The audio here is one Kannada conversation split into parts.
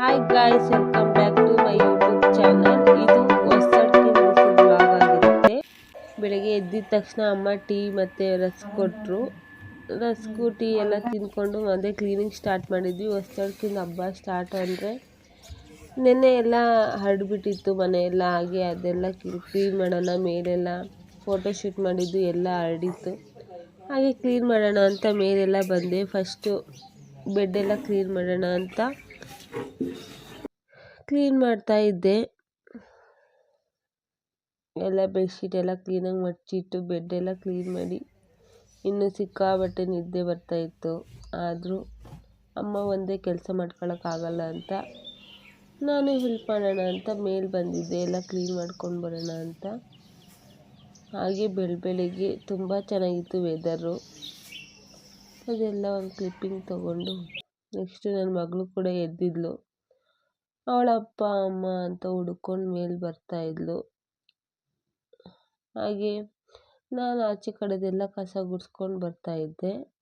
Hi guys welcome back to my YouTube channel ಇದು ಬ್ಲಾಗ್ ಆಗಿರುತ್ತೆ. ಬೆಳಗ್ಗೆ ಎದ್ದಿದ ತಕ್ಷಣ ಅಮ್ಮ ಟೀ ಮತ್ತು ರಸ್ ಕೊಟ್ಟರು ರಸ್ಕು ಟೀ ಎಲ್ಲ ತಿಂದ್ಕೊಂಡು ಮತ್ತೆ ಕ್ಲೀನಿಂಗ್ ಸ್ಟಾರ್ಟ್ ಮಾಡಿದ್ವಿ. ಹೊಸಡ್ಕಿಂದ ಹಬ್ಬ ಸ್ಟಾರ್ಟ್ ಅಂದರೆ ನೆನ್ನೆ ಎಲ್ಲ ಹರಡ್ಬಿಟ್ಟಿತ್ತು ಮನೆಯೆಲ್ಲ, ಹಾಗೆ ಅದೆಲ್ಲ ಕ್ಲೀನ್ ಮಾಡೋಣ, ಮೇಲೆಲ್ಲ ಫೋಟೋಶೂಟ್ ಮಾಡಿದ್ದು ಎಲ್ಲ ಹರಡಿತ್ತು. ಹಾಗೆ ಕ್ಲೀನ್ ಮಾಡೋಣ ಅಂತ ಮೇಲೆಲ್ಲ ಬಂದೆ. ಫಸ್ಟು ಬೆಡ್ಡೆಲ್ಲ ಕ್ಲೀನ್ ಮಾಡೋಣ ಅಂತ. ಕ್ಲೀನ್ ಮಾಡ್ತಾ ಇದ್ದೆ. ಎಲ್ಲ ಬೆಡ್ಶೀಟ್ ಎಲ್ಲ ಕ್ಲೀನಾಗಿ ಮಡಚಿಟ್ಟು ಬೆಡ್ಡೆಲ್ಲ ಕ್ಲೀನ್ ಮಾಡಿ ಇನ್ನು ಸಿಕ್ಕಾಪಟ್ಟೆ ನಿದ್ದೆ ಬರ್ತಾಯಿತ್ತು ಆದರೂ ಅಮ್ಮ ಒಂದೇ ಕೆಲಸ ಮಾಡ್ಕೊಳಕ್ಕಾಗಲ್ಲ ಅಂತ ನಾನು ಹೆಲ್ಪ್ ಮಾಡೋಣ ಅಂತ ಮೇಲೆ ಬಂದಿದ್ದೆ. ಎಲ್ಲ ಕ್ಲೀನ್ ಮಾಡ್ಕೊಂಡು ಬರೋಣ ಅಂತ. ಹಾಗೆ ಬೆಳ ಬೆಳಿಗ್ಗೆ ತುಂಬ ಚೆನ್ನಾಗಿತ್ತು ವೆದರು ಅದೆಲ್ಲ ಒಂದು ಕ್ಲಿಪ್ಪಿಂಗ್ ತೊಗೊಂಡು ನೆಕ್ಸ್ಟು ನನ್ನ ಮಗಳು ಕೂಡ ಎದ್ದಿದ್ಲು. ಅವಳ ಅಪ್ಪ ಅಮ್ಮ ಅಂತ ಹುಡ್ಕೊಂಡು ಮೇಲೆ ಬರ್ತಾಯಿದ್ಲು ಹಾಗೆ ನಾನು ಆಚೆ ಕಡೆದೆಲ್ಲ ಕಸ ಗುಡಿಸ್ಕೊಂಡು ಬರ್ತಾಯಿದ್ದೆ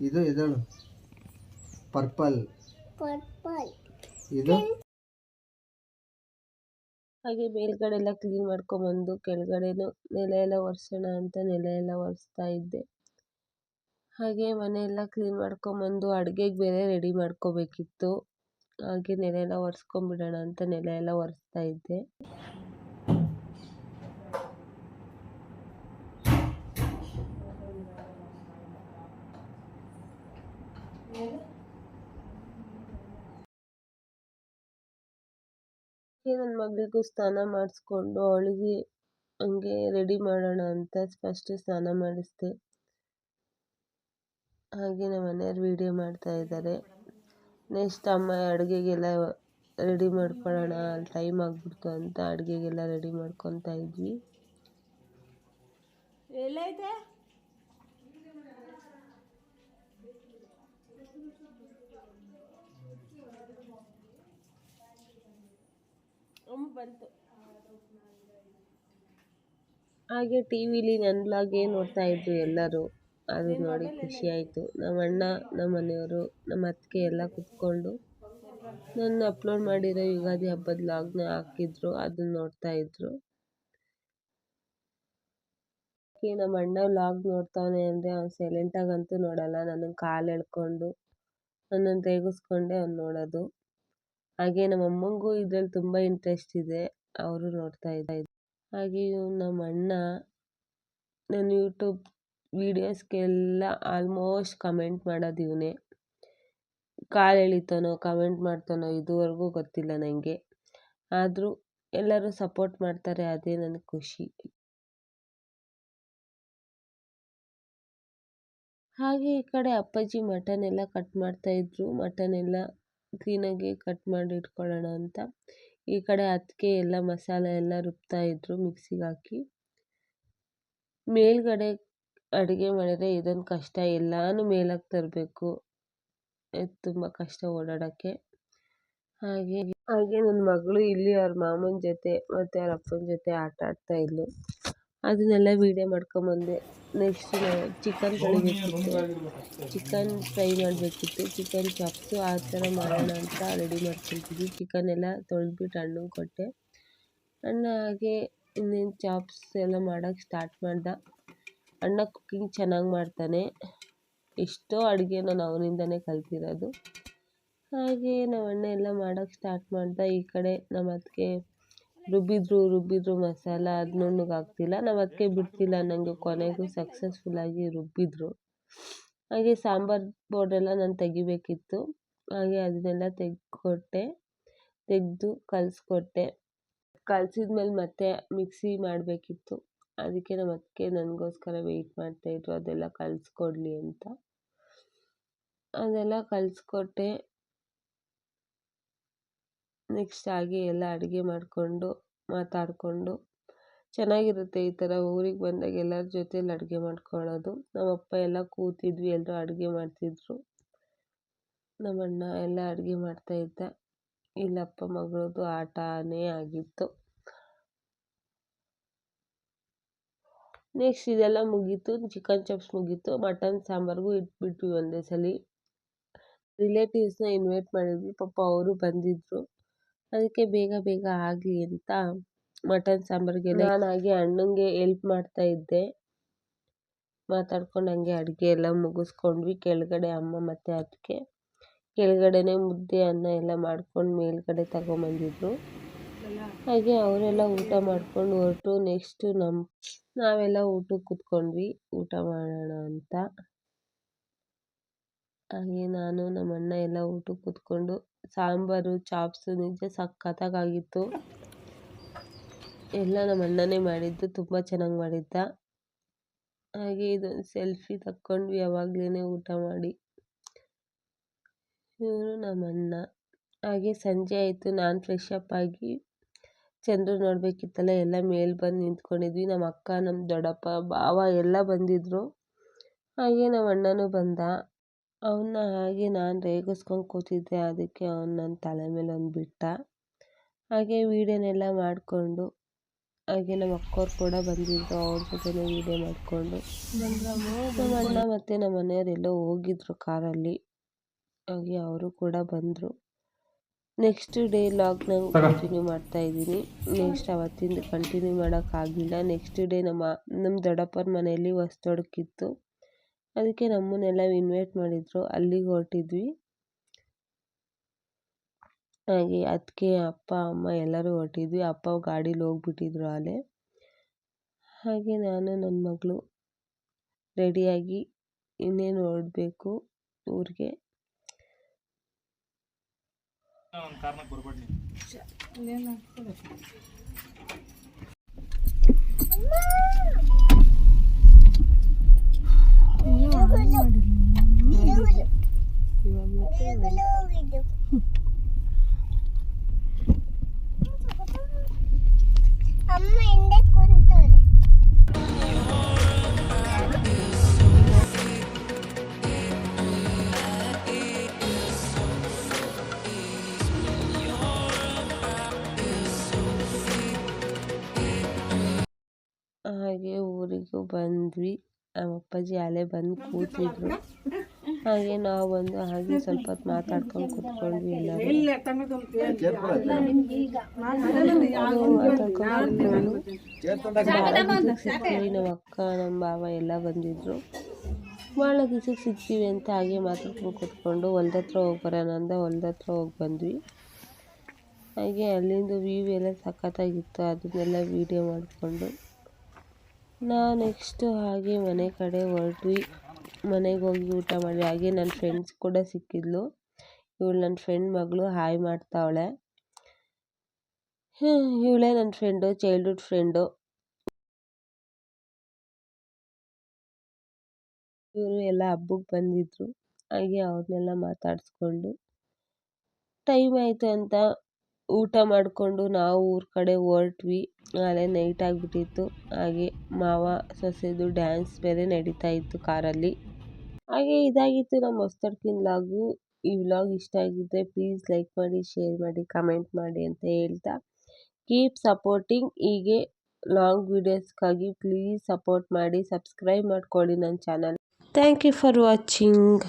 ಇದು ಇದಳು. ಪರ್ಪಲ್. ಪರ್ಪಲ್. ಇದು? ಹಾಗೆ ಮೇಲ್ಗಡೆ ಎಲ್ಲ ಕ್ಲೀನ್ ಮಾಡ್ಕೊಂಬಂದು ಕೆಳಗಡೆನೂ ನೆಲ ಎಲ್ಲ ಒರೆಸೋಣ ಅಂತ ನೆಲ ಎಲ್ಲ ಒರೆಸ್ತಾ ಇದ್ದೆ. ಹಾಗೆ ಮನೆ ಎಲ್ಲ ಕ್ಲೀನ್ ಮಾಡ್ಕೊಂಬಂದು ಅಡುಗೆಗೆ ಬೇರೆ ರೆಡಿ ಮಾಡ್ಕೋಬೇಕಿತ್ತು. ಹಾಗೆ ನೆಲ ಎಲ್ಲ ಒರೆಸ್ಕೊಂಬಿಡೋಣ ಅಂತ ನೆಲ ಎಲ್ಲ ಒರೆಸ್ತಾ ಇದ್ದೆ. ನನ್ನ ಮಗಳಿಗೂ ಸ್ನಾನ ಮಾಡಿಸ್ಕೊಂಡು ಅವಳಿಗೆ ಹಂಗೆ ರೆಡಿ ಮಾಡೋಣ ಅಂತ ಫಸ್ಟ್ ಸ್ನಾನ ಮಾಡಿಸ್ದೆ. ಹಾಗೆ ನಮ್ಮ ಮನೆಯವ್ರು ವೀಡಿಯೋ ಮಾಡ್ತಾ ಇದ್ದಾರೆ. ನೆಕ್ಸ್ಟ್ ಅಮ್ಮ ಅಡುಗೆಗೆಲ್ಲ ರೆಡಿ ಮಾಡ್ಕೊಳ್ಳೋಣ ಟೈಮ್ ಆಗಿಬಿಡ್ತು ಅಂತ ಅಡುಗೆಗೆಲ್ಲ ರೆಡಿ ಮಾಡ್ಕೊತಾ ಇದ್ವಿ. ಎಲ್ಲೈತೆ? ಬಂತು. ಹಾಗೆ ಟಿ ವಿಲಿ ನನ್ನ ಬ್ಲಾಗೇ ನೋಡ್ತಾ ಇದ್ರು ಎಲ್ಲರೂ. ಅದು ನೋಡಿ ಖುಷಿ ಆಯಿತು. ನಮ್ಮ ಅಣ್ಣ ನಮ್ಮ ಮನೆಯವರು ನಮ್ಮ ಅತ್ತಿಗೆ ಎಲ್ಲ ಕುತ್ಕೊಂಡು ನನ್ನ ಅಪ್ಲೋಡ್ ಮಾಡಿರೋ ಯುಗಾದಿ ಹಬ್ಬದ ಲಾಗ್ನ ಹಾಕಿದ್ರು ಅದನ್ನ ನೋಡ್ತಾ ಇದ್ರು. ಈ ನಮ್ಮ ಅಣ್ಣ ಲಾಗ್ ನೋಡ್ತಾವನೆ ಅಂದರೆ ಅವ್ನು ಸೈಲೆಂಟಾಗಂತೂ ನೋಡಲ್ಲ. ನನ್ನ ಕಾಲು ಎಳ್ಕೊಂಡು ನನ್ನನ್ನು ರೇಗಿಸ್ಕೊಂಡೆ ಅವ್ನು ನೋಡೋದು. ಹಾಗೆ ನಮ್ಮ ಅಮ್ಮಂಗೂ ಇದ್ರಲ್ಲಿ ತುಂಬ ಇಂಟ್ರೆಸ್ಟ್ ಇದೆ. ಅವರು ನೋಡ್ತಾ ಇದ್ದಾರೆ. ಹಾಗೆ ನಮ್ಮ ಅಣ್ಣ ನನ್ನ ಯೂಟ್ಯೂಬ್ ವೀಡಿಯೋಸ್ಗೆಲ್ಲ ಆಲ್ಮೋಸ್ಟ್ ಕಮೆಂಟ್ ಮಾಡೋದು ಇವನೇ. ಕಾಲು ಎಳಿತಾನೋ ಕಮೆಂಟ್ ಮಾಡ್ತಾನೋ ಇದುವರೆಗೂ ಗೊತ್ತಿಲ್ಲ ನನಗೆ ಆದರೂ ಎಲ್ಲರೂ ಸಪೋರ್ಟ್ ಮಾಡ್ತಾರೆ, ಅದೇ ನನಗೆ ಖುಷಿ. ಹಾಗೆ ಈ ಕಡೆ ಅಪ್ಪಾಜಿ ಮಟನ್ ಎಲ್ಲ ಕಟ್ ಮಾಡ್ತಾಯಿದ್ರು ಮಟನ್ ಎಲ್ಲ ಕ್ಲೀನಾಗಿ ಕಟ್ ಮಾಡಿ ಇಟ್ಕೊಳ್ಳೋಣ ಅಂತ. ಈ ಕಡೆ ಅದಕ್ಕೆ ಎಲ್ಲ ಮಸಾಲೆ ಎಲ್ಲ ರುಬ್ತಾ ಇದ್ರು ಮಿಕ್ಸಿಗೆ ಹಾಕಿ. ಮೇಲ್ಗಡೆ ಅಡುಗೆ ಮಾಡಿದ್ರೆ ಇದೊಂದು ಕಷ್ಟ. ಎಲ್ಲನೂ ಮೇಲಕ್ಕೆ ತರಬೇಕು. ಇದು ತುಂಬ ಕಷ್ಟ ಓಡಾಡೋಕ್ಕೆ ಹಾಗೆ ಹಾಗೆ ನನ್ನ ಮಗಳು ಇಲ್ಲಿ ಅವ್ರ ಮಾಮನ ಜೊತೆ ಮತ್ತು ಅವ್ರ ಅಪ್ಪನ ಜೊತೆ ಆಟ ಆಡ್ತಾ ಅದನ್ನೆಲ್ಲ ವೀಡಿಯೋ ಮಾಡ್ಕೊಂಬಂದೆ. ನೆಕ್ಸ್ಟ್ ಚಿಕನ್ ತೊಳಿಬೇಕಿತ್ತು ಚಿಕನ್ ಫ್ರೈ ಮಾಡಬೇಕಿತ್ತು. ಚಿಕನ್ ಚಾಪ್ಸು ಆ ಥರ ಮಾಡೋಣ ಅಂತ ರೆಡಿ ಮಾಡ್ಕೊಳ್ತಿದ್ವಿ. ಚಿಕನ್ ಎಲ್ಲ ತೊಳೆದ್ಬಿಟ್ಟು ಹಣ್ಣು ಕೊಟ್ಟೆ. ಅಣ್ಣ ಹಾಗೆ ಇನ್ನೇನು ಚಾಪ್ಸ್ ಎಲ್ಲ ಮಾಡೋಕ್ಕೆ ಸ್ಟಾರ್ಟ್ ಮಾಡ್ದ. ಅಣ್ಣ ಕುಕ್ಕಿಂಗ್ ಚೆನ್ನಾಗಿ ಮಾಡ್ತಾನೆ. ಎಷ್ಟೋ ಅಡುಗೆ ನಾನು ಅವನಿಂದನೇ ಕಲ್ತಿರೋದು. ಹಾಗೆ ನಮ್ಮ ಅಣ್ಣ ಎಲ್ಲ ಮಾಡೋಕ್ಕೆ ಸ್ಟಾರ್ಟ್ ಮಾಡ್ದ. ಈ ಕಡೆ ನಮ್ಮ ಅತ್ತಿಗೆ ರುಬ್ಬಿದ್ರು ರುಬ್ಬಿದ್ರು ಮಸಾಲ ಅದು ನುಣ್ಣಗೆ ಆಗ್ತಿಲ್ಲ ನಾವು ಅದಕ್ಕೆ ಬಿಡ್ತಿಲ್ಲ. ನನಗೆ ಕೊನೆಗೂ ಸಕ್ಸಸ್ಫುಲ್ಲಾಗಿ ರುಬ್ಬಿದ್ರು. ಹಾಗೆ ಸಾಂಬಾರು ಪೌಡ್ರೆಲ್ಲ ನಾನು ತೆಗಿಬೇಕಿತ್ತು. ಹಾಗೆ ಅದನ್ನೆಲ್ಲ ತೆಗೆದುಕೊಟ್ಟೆ. ತೆಗೆದು ಕಲಿಸ್ಕೊಟ್ಟೆ. ಕಲಸಿದ್ಮೇಲೆ ಮತ್ತೆ ಮಿಕ್ಸಿ ಮಾಡಬೇಕಿತ್ತು. ಅದಕ್ಕೆ ನಮ್ಮ ಅದಕ್ಕೆ ನನಗೋಸ್ಕರ ವೆಯ್ಟ್ ಮಾಡ್ತಾಯಿದ್ರು ಅದೆಲ್ಲ ಕಲಿಸ್ಕೊಡ್ಲಿ ಅಂತ. ಅದೆಲ್ಲ ಕಲಿಸ್ಕೊಟ್ಟೆ. ನೆಕ್ಸ್ಟ್ ಆಗಿ ಎಲ್ಲ ಅಡುಗೆ ಮಾಡಿಕೊಂಡು, ಮಾತಾಡಿಕೊಂಡು ಚೆನ್ನಾಗಿರುತ್ತೆ ಈ ಥರ ಊರಿಗೆ ಬಂದಾಗ ಎಲ್ಲರ ಜೊತೇಲಿ ಅಡುಗೆ ಮಾಡ್ಕೊಳ್ಳೋದು. ನಮ್ಮಪ್ಪ ಎಲ್ಲ ಕೂತಿದ್ವಿ, ಎಲ್ಲರೂ ಅಡುಗೆ ಮಾಡ್ತಿದ್ರು. ನಮ್ಮಣ್ಣ ಎಲ್ಲ ಅಡುಗೆ ಮಾಡ್ತಾಯಿದ್ದ ಇಲ್ಲಪ್ಪ ಮಗಳದ್ದು ಆಟನೇ ಆಗಿತ್ತು. ನೆಕ್ಸ್ಟ್ ಇದೆಲ್ಲ ಮುಗೀತು ಚಿಕನ್ ಚಾಪ್ಸ್ ಮುಗೀತು ಮಟನ್ ಸಾಂಬಾರಿಗೂ ಇಟ್ಬಿಟ್ವಿ ಒಂದೇ ಸಲ. ರಿಲೇಟಿವ್ಸ್ನ ಇನ್ವೈಟ್ ಮಾಡಿದ್ವಿ, ಪಾಪ ಅವರು ಬಂದಿದ್ದರು ಅದಕ್ಕೆ ಬೇಗ ಬೇಗ ಆಗಲಿ ಅಂತ ಮಟನ್ ಸಾಂಬಾರಿಗೆ ನಾನು ಹಾಗೆ ಅಣ್ಣಂಗೆ ಎಲ್ಪ್ ಮಾಡ್ತಾ ಇದ್ದೆ. ಮಾತಾಡ್ಕೊಂಡು ಹಂಗೆ ಅಡುಗೆ ಎಲ್ಲ ಮುಗಿಸ್ಕೊಂಡ್ವಿ ಕೆಳಗಡೆ ಅಮ್ಮ ಮತ್ತು ಅದಕ್ಕೆ ಕೆಳಗಡೆನೇ ಮುದ್ದೆ, ಅನ್ನ ಎಲ್ಲ ಮಾಡ್ಕೊಂಡು ಮೇಲ್ಗಡೆ ತಗೊಂಬಂದಿದ್ರು. ಹಾಗೆ ಅವರೆಲ್ಲ ಊಟ ಮಾಡ್ಕೊಂಡು ಹೊರಟು ನೆಕ್ಸ್ಟು ನಮ್ಮ ನಾವೆಲ್ಲ ಊಟಕ್ಕೆ ಕೂತ್ಕೊಂಡ್ವಿ. ಊಟ ಮಾಡೋಣ ಅಂತ. ಹಾಗೆ ನಾನು ನಮ್ಮ ಅಣ್ಣ ಎಲ್ಲ ಊಟಕ್ಕೆ ಕೂತ್ಕೊಂಡು ಸಾಂಬಾರು ಚಾಪ್ಸು ನಿಜ ಸಖತ್ತಾಗಿತ್ತು. ಎಲ್ಲ ನಮ್ಮ ಅಣ್ಣನೇ ಮಾಡಿದ್ದು, ತುಂಬ ಚೆನ್ನಾಗಿ ಮಾಡಿದ್ದ. ಹಾಗೆ ಇದೊಂದು ಸೆಲ್ಫಿ ತಕ್ಕೊಂಡ್ವಿ ಯಾವಾಗ್ಲೇ ಊಟ ಮಾಡಿ. ಇವರು ನಮ್ಮ ಅಣ್ಣ. ಹಾಗೆ ಸಂಜೆ ಆಯಿತು, ನಾನು ಫ್ರೆಶ್ ಅಪ್ ಆಗಿ ಚಂದ್ರು ನೋಡಬೇಕಿತ್ತಲ್ಲ, ಎಲ್ಲ ಮೇಲೆ ಬಂದು ನಿಂತ್ಕೊಂಡಿದ್ವಿ. ನಮ್ಮ ಅಕ್ಕ, ನಮ್ಮ ದೊಡ್ಡಪ್ಪ, ಭಾವ ಎಲ್ಲ ಬಂದಿದ್ದರು ಹಾಗೆ ನಮ್ಮ ಅಣ್ಣನೂ ಬಂದ. ಅವನ್ನ ಹಾಗೆ ನಾನು ರೇಗಿಸ್ಕೊಂಡು ಕೂತಿದ್ದೆ. ಅದಕ್ಕೆ ಅವ್ನು ನನ್ನ ತಲೆ ಮೇಲೆ ಒಂದು ಬಿಟ್ಟ. ಹಾಗೆ ವೀಡಿಯೋನೆಲ್ಲ ಮಾಡಿಕೊಂಡು ಹಾಗೆ ನಮ್ಮ ಅಕ್ಕೋರು ಕೂಡ ಬಂದಿದ್ದರು ಅವ್ರ ಜೊತೆನೇ ವೀಡಿಯೋ ಮಾಡಿಕೊಂಡು. ನಮ್ಮ ಅಣ್ಣ ಮತ್ತು ನಮ್ಮ ಮನೆಯವರೆಲ್ಲೋ ಹೋಗಿದ್ರು ಕಾರಲ್ಲಿ. ಹಾಗೆ ಅವರು ಕೂಡ ಬಂದರು. ನೆಕ್ಸ್ಟ್ ಡೇ ಲಾಗ್ನ ಕಂಟಿನ್ಯೂ ಮಾಡ್ತಾ ಇದ್ದೀನಿ. ನೆಕ್ಸ್ಟ್ ಅವತ್ತಿಂದ ಕಂಟಿನ್ಯೂ ಮಾಡೋಕ್ಕಾಗಿಲ್ಲ ನೆಕ್ಸ್ಟ್ ಡೇ ನಮ್ಮ ನಮ್ಮ ದೊಡ್ಡಪ್ಪನ ಮನೆಯಲ್ಲಿ ಹೊಸ್ದೊಡ್ಕಿತ್ತು. ಅದಕ್ಕೆ ನಮ್ಮನ್ನೆಲ್ಲ ಇನ್ವೈಟ್ ಮಾಡಿದರು. ಅಲ್ಲಿಗೆ ಹೊರಟಿದ್ವಿ. ಹಾಗೆ ಅದಕ್ಕೆ ಅಪ್ಪ, ಅಮ್ಮ ಎಲ್ಲರೂ ಹೊರಟಿದ್ವಿ. ಅಪ್ಪ ಗಾಡೀಲಿ ಹೋಗ್ಬಿಟ್ಟಿದ್ರು ಆಲೆ ಹಾಗೆ ನಾನು ನನ್ನ ಮಗಳು ರೆಡಿಯಾಗಿ ಇನ್ನೇನು ಹೊರಡಬೇಕು ಊರಿಗೆ. ಇವಾಗ ಮತ್ತೆ ಹೋಗಿದ್ದು ಅಮ್ಮ ಹಿಂದೆ ಕುಂತವ್ರೆ ಹಾಗೆ ಊರಿಗೂ ಬಂದ್ವಿ ನಮ್ಮ ಅಪ್ಪಾಜಿ ಅಲ್ಲೇ ಬಂದು ಕೂತಿದ್ರು ಹಾಗೆ ನಾವು ಬಂದು ಹಾಗೆ ಸ್ವಲ್ಪ ಹೊತ್ತು ಮಾತಾಡ್ಕೊಂಡು ಕೂತ್ಕೊಂಡ್ವಿ ಎಲ್ಲರೂ. ನಮ್ಮ ಅಕ್ಕ ನಮ್ಮ ಭಾವ ಎಲ್ಲ ಬಂದಿದ್ರು. ಭಾಳ ದಿವ್ಸಕ್ಕೆ ಸಿಗ್ತೀವಿ ಅಂತ ಹಾಗೆ ಮಾತಾಡ್ಕೊಂಡು ಕೂತ್ಕೊಂಡು ಹೊಲ್ದ ಹತ್ರ ಹೋಗಿ ಬರೋಣ ಅಂದ ಹೊಲ್ದ ಹತ್ರ ಹೋಗಿ ಬಂದ್ವಿ. ಹಾಗೆ ಅಲ್ಲಿಂದ ವ್ಯೂ ಎಲ್ಲ ಸಖತ್ತಾಗಿತ್ತು ಅದನ್ನೆಲ್ಲ ವೀಡಿಯೋ ಮಾಡಿಕೊಂಡು. ನಾ ನೆಕ್ಸ್ಟು ಹಾಗೆ ಮನೆ ಕಡೆ ಹೊರಟ್ವಿ. ಮನೆಗೆ ಹೋಗಿ ಊಟ ಮಾಡಿ, ಹಾಗೆ ನನ್ನ ಫ್ರೆಂಡ್ಸ್ ಕೂಡ ಸಿಕ್ಕಿದ್ಲು. ಇವಳು ನನ್ನ ಫ್ರೆಂಡ್ ಮಗಳು ಹಾಯ್ ಮಾಡ್ತಾವಳೆ. ಇವಳೇ ನನ್ನ ಫ್ರೆಂಡು ಚೈಲ್ಡ್ಹುಡ್ ಫ್ರೆಂಡು ಇವರು ಎಲ್ಲ ಹಬ್ಬಕ್ಕೆ ಬಂದಿದ್ರು. ಹಾಗೆ ಅವ್ರನ್ನೆಲ್ಲ ಮಾತಾಡಿಸ್ಕೊಂಡು ಟೈಮ್ ಆಯಿತು ಅಂತ ಊಟ ಮಾಡಿಕೊಂಡು ನಾವು ಊರ ಕಡೆ ಹೊರಟ್ವಿ. ಅಲ್ಲೇ ನೈಟ್ ಆಗಿಬಿಟ್ಟಿತ್ತು. ಹಾಗೆ ಮಾವ, ಸೊಸೆದು ಡ್ಯಾನ್ಸ್ ಬೇರೆ ನಡೀತಾ ಇತ್ತು ಕಾರಲ್ಲಿ ಹಾಗೆ ಇದಾಗಿತ್ತು ನಮ್ಮ ಹೊಸ್ತಡ್ಕಿನ ವ್ಲಾಗು ಈ ವ್ಲಾಗ್ ಇಷ್ಟ ಆಗಿದ್ದರೆ ಪ್ಲೀಸ್ ಲೈಕ್ ಮಾಡಿ ಶೇರ್ ಮಾಡಿ ಕಮೆಂಟ್ ಮಾಡಿ ಅಂತ ಹೇಳ್ತಾ. ಕೀಪ್ ಸಪೋರ್ಟಿಂಗ್ ಹೀಗೆ ಲಾಂಗ್ ವೀಡಿಯೋಸ್ಗಾಗಿ ಪ್ಲೀಸ್ ಸಪೋರ್ಟ್ ಮಾಡಿ ಸಬ್ಸ್ಕ್ರೈಬ್ ಮಾಡ್ಕೊಳ್ಳಿ ನನ್ನ channel thank you for watching